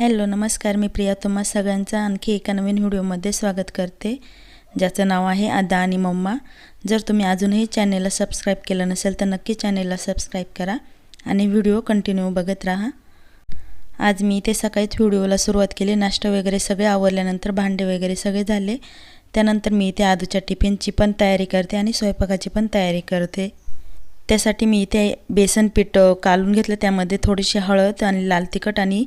Hello नमस्कार मी प्रिया. तुम्हा सगळ्यांचं आणखी एका नवीन व्हिडिओमध्ये स्वागत करते. ज्याचं नाव आहे आदा आणि मम्मा. जर तुम्ही अजूनही चॅनेलला सबस्क्राईब केलं नसेल तर नक्की चॅनेलला सबस्क्राईब करा आणि व्हिडिओ कंटिन्यू बघत राहा. आज मी इथे सकाळीच व्हिडिओला सुरुवात केली. नाश्ता वगैरे सगळे आवरल्यानंतर भांडे वगैरे सगळे झाले. त्यानंतर मी इथे आदूच्या टिफिनची पण तयारी करते आणि स्वयंपाकाची पण तयारी करते. त्यासाठी मी इथे बेसन पीठ कालून घेतलं. त्यामध्ये थोडीशी हळद आणि लाल तिखट आणि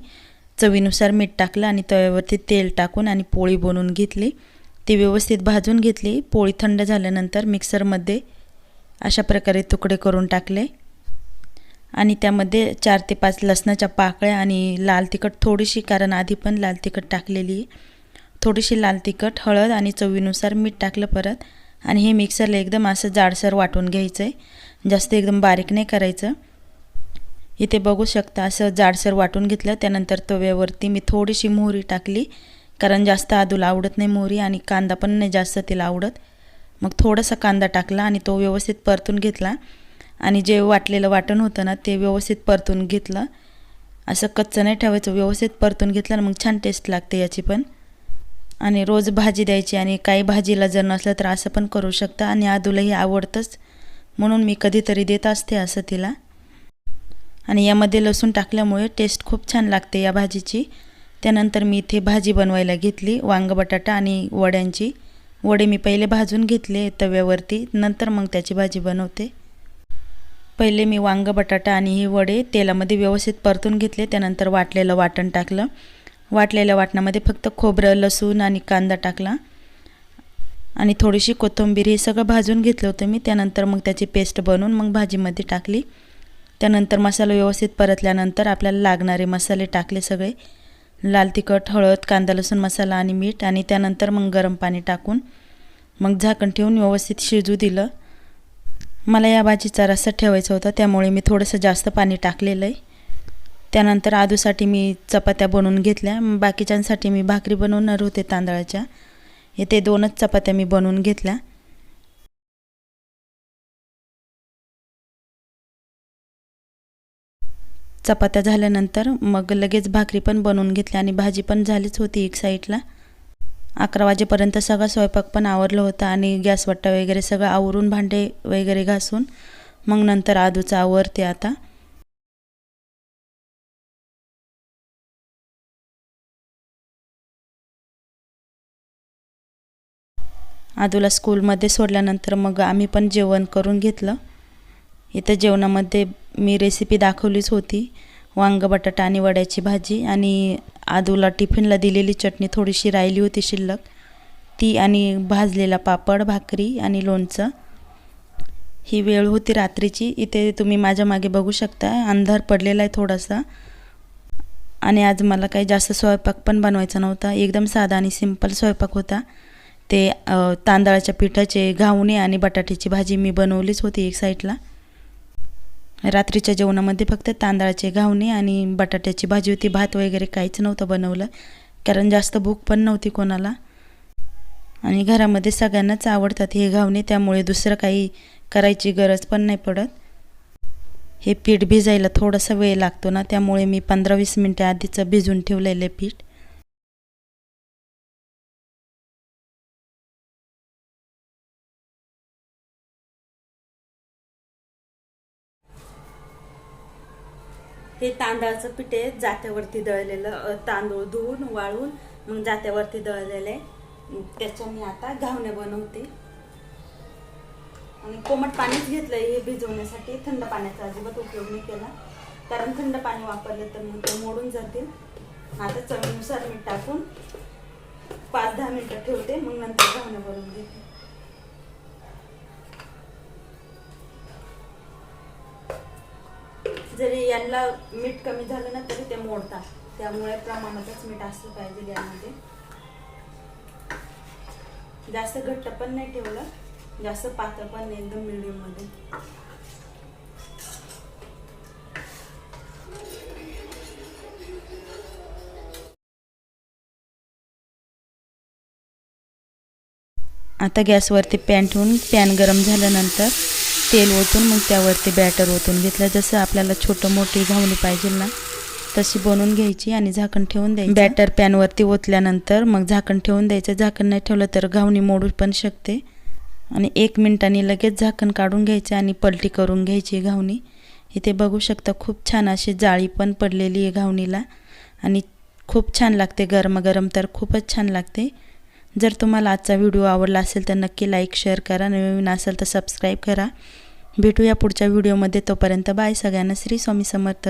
चवीनुसार मीठ टाकलं आणि तव्यावरती तेल टाकून आणि पोळी बनवून घेतली. ती व्यवस्थित भाजून घेतली. पोळी थंड झाल्यानंतर मिक्सरमध्ये अशा प्रकारे तुकडे करून टाकले. आणि त्यामध्ये चार ते पाच लसणाच्या पाकळ्या आणि लाल तिखट थोडीशी कारण आधी पण लाल तिखट टाकलेली आहे. थोडीशी लाल तिखट हळद आणि चवीनुसार मीठ टाकलं परत. आणि हे मिक्सरला एकदम असं जाडसर वाटून घ्यायचं आहे जास्त एकदम बारीक नाही करायचं. इथे बघू शकता असं जाडसर वाटून घेतलं. त्यानंतर तव्यावरती मी थोडीशी मोहरी टाकली कारण जास्त आदूला आवडत नाही मोहरी आणि कांदा पण नाही जास्त तिला आवडत. मग थोडासा कांदा टाकला आणि तो व्यवस्थित परतून घेतला. आणि जे वाटलेलं वाटण होतं ना ते व्यवस्थित परतून घेतलं. असं कच्चं नाही ठेवायचं व्यवस्थित परतून घेतलं ना मग छान टेस्ट लागते याची पण. आणि रोज भाजी द्यायची आणि काही भाजीला जर नसलं तर असं पण करू शकता आणि आदूलाही आवडतंच. म्हणून मी कधीतरी देत असते असं तिला. आणि यामध्ये लसूण टाकल्यामुळे टेस्ट खूप छान लागते या भाजीची. त्यानंतर मी इथे भाजी बनवायला घेतली वांग बटाटा आणि वड्यांची. वडे मी पहिले भाजून घेतले तव्यावरती नंतर मग त्याची भाजी बनवते. पहिले मी वांग बटाटा आणि हे वडे तेलामध्ये व्यवस्थित परतून घेतले त्यानंतर वाटलेलं वाटण टाकलं. वाटलेल्या वाटणामध्ये फक्त खोबरं लसूण आणि कांदा टाकला. आणि थोडीशी कोथिंबीर हे सगळं भाजून घेतलं होतं मी त्यानंतर मग त्याची पेस्ट बनवून मग भाजीमध्ये टाकली. त्यानंतर मसाला व्यवस्थित परतल्यानंतर आपल्याला लागणारे मसाले टाकले सगळे. लाल तिखट हळद कांदा लसूण मसाला आणि मीठ आणि त्यानंतर मग गरम पाणी टाकून मग झाकण ठेवून व्यवस्थित शिजू दिलं. मला या भाजीचा रस्सा ठेवायचा होता त्यामुळे मी थोडंसं जास्त पाणी टाकलेलं आहे. त्यानंतर आदूसाठी मी चपात्या बनवून घेतल्या. बाकीच्यांसाठी मी भाकरी बनवणार होते तांदळाच्या. इथे दोनच चपात्या मी बनवून घेतल्या. चपात्या झाल्यानंतर मग लगेच भाकरी पण बनवून घेतली आणि भाजी पण झालीच होती एक साईडला. अकरा वाजेपर्यंत सगळा स्वयंपाक पण आवरलं होता आणि गॅस वट्टा वगैरे सगळं आवरून भांडे वगैरे घासून मग नंतर आदूचं आवरते आता. आदूला स्कूलमध्ये सोडल्यानंतर मग आम्ही पण जेवण करून घेतलं. इथं जेवणामध्ये मी रेसिपी दाखवलीच होती. वांग बटाटा आणि वड्याची भाजी आणि आदूला टिफिनला दिलेली चटणी थोडीशी राहिली होती शिल्लक. ती आणि भाजलेला पापड भाकरी आणि लोणचं. ही वेळ होती रात्रीची. इथे तुम्ही माझ्या मागे बघू शकता. अंधार पडलेला आहे थोडासा. आणि आज मला काही जास्त स्वयंपाक पण बनवायचा नव्हता. एकदम साधा आणि सिंपल स्वयंपाक होता. ते तांदळाच्या पिठाचे घावणे आणि बटाट्याची भाजी मी बनवलीच होती एक साईडला रात्रीच्या जेवणामध्ये फक्त तांदळाचे घावणे आणि बटाट्याची भाजी होती. भात वगैरे काहीच नव्हतं बनवलं कारण जास्त भूक पण नव्हती कोणाला. आणि घरामध्ये सगळ्यांनाच आवडतात हे घावणे त्यामुळे दुसरं काही करायची गरज पण नाही पडत. हे पीठ भिजायला थोडासा वेळ लागतो ना त्यामुळे मी पंधरा वीस मिनटे आधीचं भिजून ठेवलेलं आहे पीठ. हे तांदळाचं पीठ आहे जात्यावरती दळलेलं तांदूळ धुवून वाळून मग जात्यावरती दळलेलं. आहे त्याच्याने आता घावणे बनवते. आणि कोमट पाणीच घेतलंय हे भिजवण्यासाठी. थंड पाण्याचा अजिबात उपयोग नाही केला. कारण थंड पाणी वापरलं तर मग ते मोडून जातील. आता चवीनुसार मीठ टाकून पाच दहा मिनिटं ठेवते. मग नंतर घावणे बनवून घेते. जरी यांना मीठ कमी झालं ना तरी ते मोडतात. त्यामुळे प्रमाणातच मीठ असलं पाहिजे यामध्ये. जास्त घट्ट पण नाही ठेवलं. जास्त पातळ पण नाही एकदम मिडियममध्ये. आता गॅसवरती पॅन ठेवून पॅन गरम झाल्यानंतर तेल ओतून मग त्यावरती बॅटर ओतून घेतलं. जसं आपल्याला छोटं मोठी घावणी पाहिजे ना तशी बनवून घ्यायची आणि झाकण ठेवून द्यायची. बॅटर पॅनवरती ओतल्यानंतर मग झाकण ठेवून द्यायचं. झाकण नाही ठेवलं तर घावणी मोडू पण शकते. आणि एक मिनिटांनी लगेच झाकण काढून घ्यायचं आणि पलटी करून घ्यायची घावणी. इथे बघू शकता खूप छान अशी जाळी पण पडलेली आहे घावणीला. आणि खूप छान लागते गरम तर खूपच छान लागते. जर तुम्हाला आजचा व्हिडिओ आवडला असेल तर नक्की लाईक शेअर करा. नवीन असेल तर सबस्क्राईब करा. भेटूया पुढच्या व्हिडिओमध्ये. तोपर्यंत बाय सगळ्यांना. श्री स्वामी समर्थ.